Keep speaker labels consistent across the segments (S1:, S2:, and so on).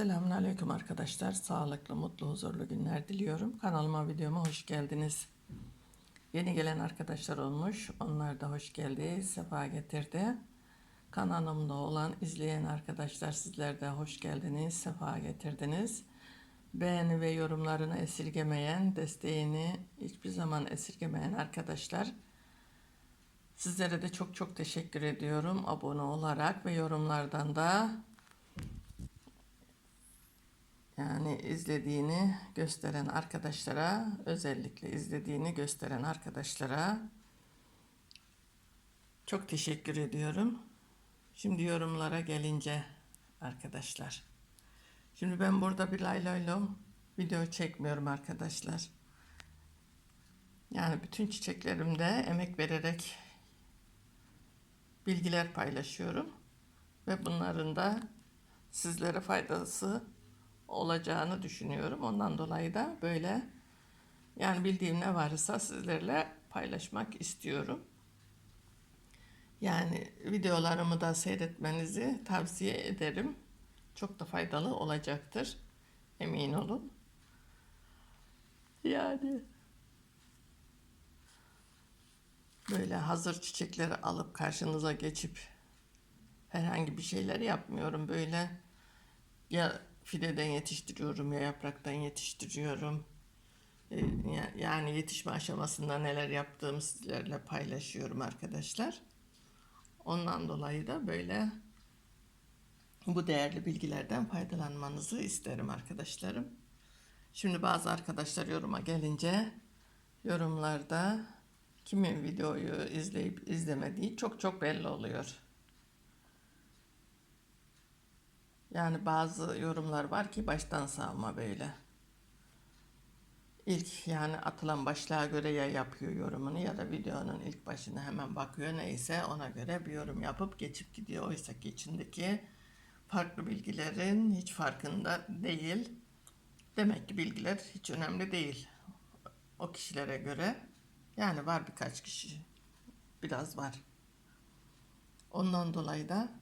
S1: Selamünaleyküm arkadaşlar. Sağlıklı, mutlu, huzurlu günler diliyorum. Kanalıma, videoma hoş geldiniz. Yeni gelen arkadaşlar olmuş. Onlar da hoş geldi, sefa getirdi. Kanalımda olan izleyen arkadaşlar sizler de hoş geldiniz, sefa getirdiniz. Beğeni ve yorumlarını esirgemeyen, desteğini hiçbir zaman esirgemeyen arkadaşlar Sizlere de çok çok teşekkür ediyorum abone olarak ve yorumlardan da yani izlediğini gösteren arkadaşlara, özellikle izlediğini gösteren arkadaşlara çok teşekkür ediyorum. Şimdi yorumlara gelince arkadaşlar. Şimdi ben burada bir lay video çekmiyorum arkadaşlar. Yani bütün çiçeklerimde emek vererek bilgiler paylaşıyorum ve bunların da sizlere faydası olacağını düşünüyorum. Ondan dolayı da böyle yani bildiğim ne varsa sizlerle paylaşmak istiyorum. Yani videolarımı da seyretmenizi tavsiye ederim. Çok da faydalı olacaktır. Emin olun. Yani böyle hazır çiçekleri alıp karşınıza geçip herhangi bir şeyler yapmıyorum. Böyle ya fideden yetiştiriyorum ya yapraktan yetiştiriyorum. Ee, ya- Yani yetişme aşamasında neler yaptığımı sizlerle paylaşıyorum arkadaşlar. Ondan dolayı da böyle bu değerli bilgilerden faydalanmanızı isterim arkadaşlarım. Şimdi bazı arkadaşlar yoruma gelince yorumlarda kimin videoyu izleyip izlemediği çok çok belli oluyor. Yani bazı yorumlar var ki baştan savma böyle. İlk yani atılan başlığa göre ya yapıyor yorumunu ya da videonun ilk başına hemen bakıyor neyse ona göre bir yorum yapıp geçip gidiyor. Oysa ki içindeki farklı bilgilerin hiç farkında değil. Demek ki bilgiler hiç önemli değil o kişilere göre. Yani var birkaç kişi. Biraz var. Ondan dolayı da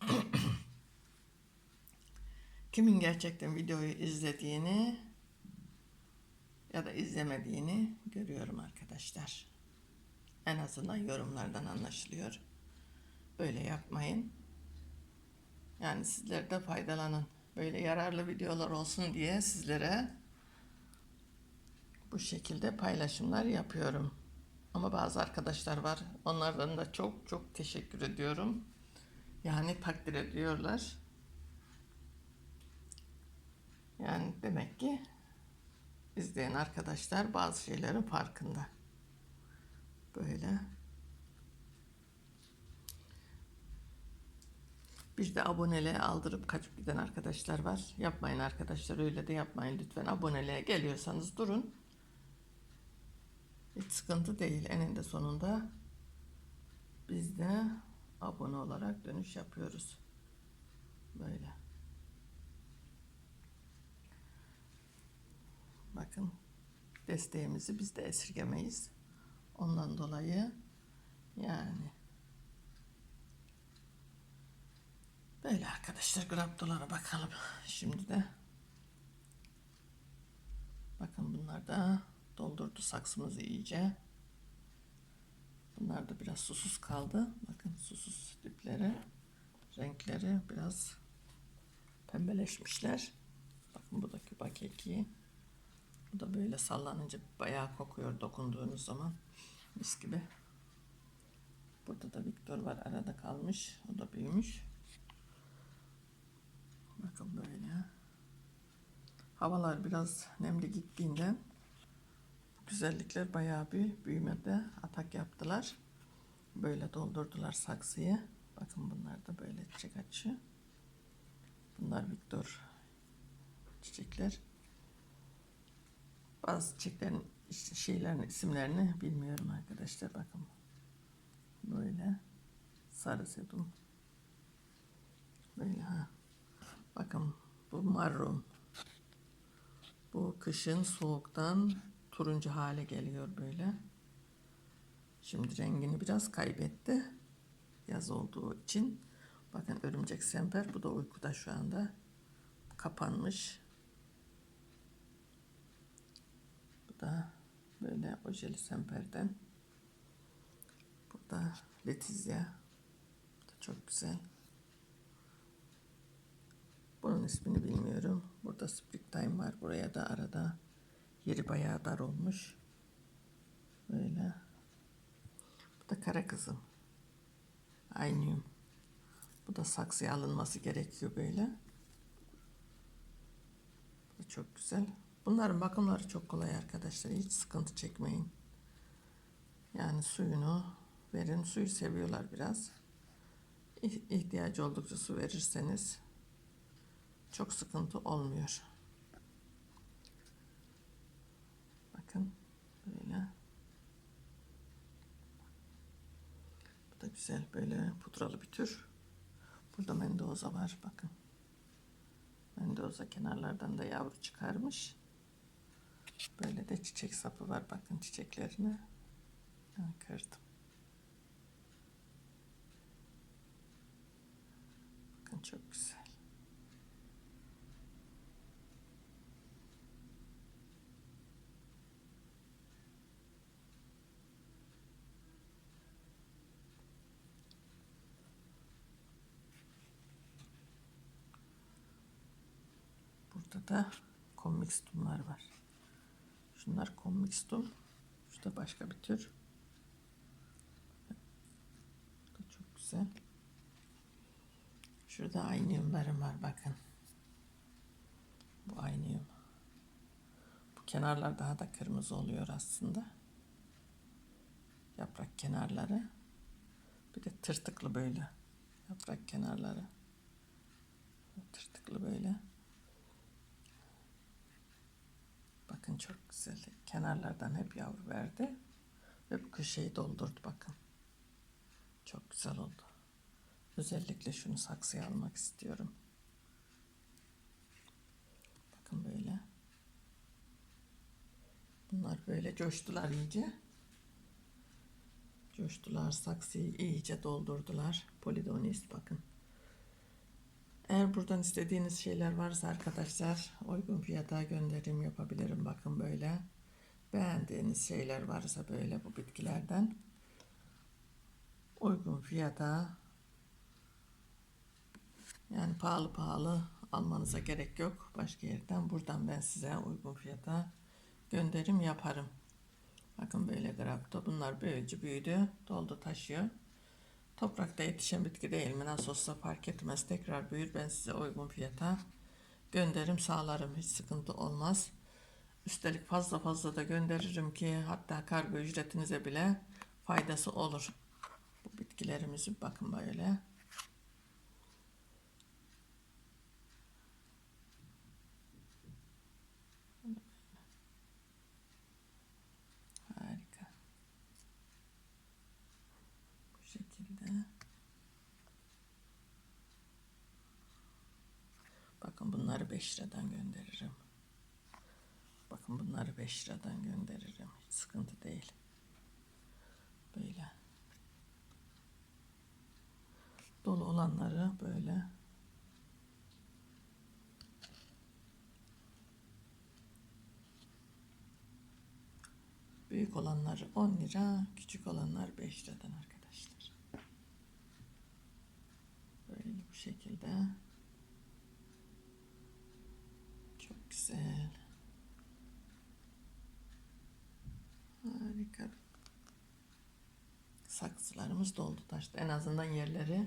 S1: kimin gerçekten videoyu izlediğini ya da izlemediğini görüyorum arkadaşlar. En azından yorumlardan anlaşılıyor. Böyle yapmayın. Yani sizler de faydalanın. Böyle yararlı videolar olsun diye sizlere bu şekilde paylaşımlar yapıyorum. Ama bazı arkadaşlar var. Onlardan da çok çok teşekkür ediyorum. Yani takdir ediyorlar. Yani demek ki izleyen arkadaşlar bazı şeylerin farkında. Böyle. Bir de aboneliğe aldırıp kaçıp giden arkadaşlar var. Yapmayın arkadaşlar öyle de yapmayın lütfen. Aboneliğe geliyorsanız durun. Hiç sıkıntı değil. Eninde sonunda biz de abone olarak dönüş yapıyoruz. Böyle. Bakın desteğimizi biz de esirgemeyiz. Ondan dolayı yani böyle arkadaşlar graptolara bakalım. Şimdi de bakın bunlar da doldurdu saksımızı iyice. Bunlar da biraz susuz kaldı. Bakın susuz dipleri, renkleri biraz pembeleşmişler. Bakın bu da küba keki. Bu da böyle sallanınca bayağı kokuyor dokunduğunuz zaman. Mis gibi. Burada da Victor var arada kalmış. O da büyümüş. Bakın böyle. Havalar biraz nemli gittiğinden bu güzellikler bayağı bir büyümede atak yaptılar. Böyle doldurdular saksıyı. Bakın bunlar da böyle çiçek açıyor. Bunlar Victor çiçekler. Bazı çiçeklerin şeylerin isimlerini bilmiyorum arkadaşlar bakın. Böyle sarı sedum. Böyle ha. Bakın bu marron. Bu kışın soğuktan turuncu hale geliyor böyle. Şimdi rengini biraz kaybetti. Yaz olduğu için. Bakın örümcek semper. Bu da uykuda şu anda. Kapanmış. Bu da böyle ojeli semperden. Bu da letizia. Bu da çok güzel. Bunun ismini bilmiyorum. Burada Springtime var. Buraya da arada yeri bayağı dar olmuş. Böyle. Bu da kara kızım. Aynıyım. Bu da saksıya alınması gerekiyor böyle. Bu da çok güzel. Bunların bakımları çok kolay arkadaşlar. Hiç sıkıntı çekmeyin. Yani suyunu verin. Suyu seviyorlar biraz. İh- İhtiyacı oldukça su verirseniz çok sıkıntı olmuyor. Bakın böyle. Bu da güzel böyle pudralı bir tür. Burada Mendoza var bakın. Mendoza kenarlardan da yavru çıkarmış. Böyle de çiçek sapı var bakın çiçeklerine. Kırdım. Bakın çok güzel. Burada da konmixtumlar var. Şunlar konmixtum. Şu da başka bir tür. Bu da çok güzel. Şurada aynıyumlarım var bakın. Bu aynıyum. Bu kenarlar daha da kırmızı oluyor aslında. Yaprak kenarları. Bir de tırtıklı böyle. Yaprak kenarları. Tırtıklı böyle. Çok güzel. Kenarlardan hep yavru verdi. Ve bu köşeyi doldurdu bakın. Çok güzel oldu. Özellikle şunu saksıya almak istiyorum. Bakın böyle. Bunlar böyle coştular iyice. Coştular saksıyı iyice doldurdular. Polidonist bakın. Eğer buradan istediğiniz şeyler varsa arkadaşlar uygun fiyata gönderim yapabilirim. Bakın böyle. Beğendiğiniz şeyler varsa böyle bu bitkilerden uygun fiyata yani pahalı pahalı almanıza gerek yok. Başka yerden buradan ben size uygun fiyata gönderim yaparım. Bakın böyle grapta bunlar böylece büyüdü. Doldu taşıyor. Toprakta yetişen bitki değil mi? Nasıl olsa fark etmez. Tekrar büyür. Ben size uygun fiyata gönderim sağlarım. Hiç sıkıntı olmaz. Üstelik fazla fazla da gönderirim ki hatta kargo ücretinize bile faydası olur. Bu bitkilerimizi bakın böyle. Harika. Bu şekilde. Bakın bunları 5 liradan gönderirim. Bakın bunları 5 liradan gönderirim. Hiç sıkıntı değil. Böyle. Dolu olanları böyle. Büyük olanlar 10 lira, küçük olanlar 5 liradan arkadaşlar. Böyle bu şekilde. Çok güzel. Harika. Saksılarımız doldu taştı. En azından yerleri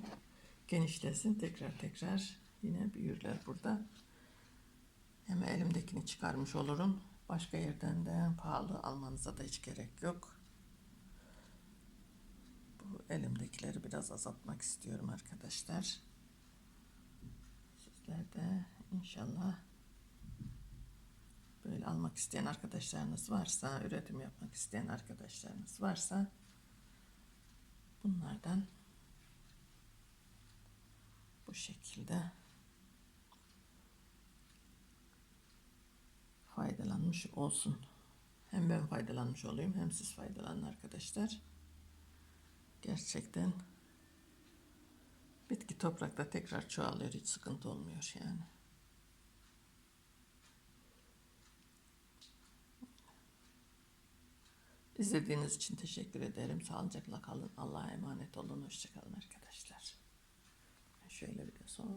S1: genişlesin. Tekrar tekrar yine büyürler burada. Hem elimdekini çıkarmış olurum. Başka yerden de pahalı almanıza da hiç gerek yok. Bu elimdekileri biraz azaltmak istiyorum arkadaşlar. Sizler de inşallah böyle almak isteyen arkadaşlarınız varsa, üretim yapmak isteyen arkadaşlarınız varsa bunlardan bu şekilde faydalanmış olsun. Hem ben faydalanmış olayım hem siz faydalanın arkadaşlar. Gerçekten bitki toprakta tekrar çoğalıyor. Hiç sıkıntı olmuyor yani. İzlediğiniz için teşekkür ederim. Sağlıcakla kalın. Allah'a emanet olun. Hoşçakalın arkadaşlar. Şöyle bir son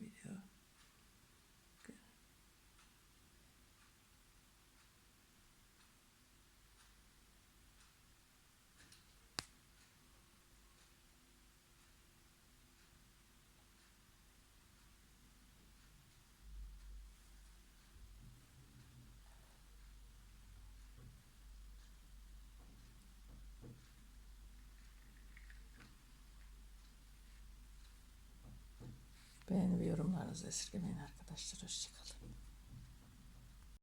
S1: video. Beğeni ve yorumlarınızı esirgemeyin arkadaşlar. Hoşçakalın.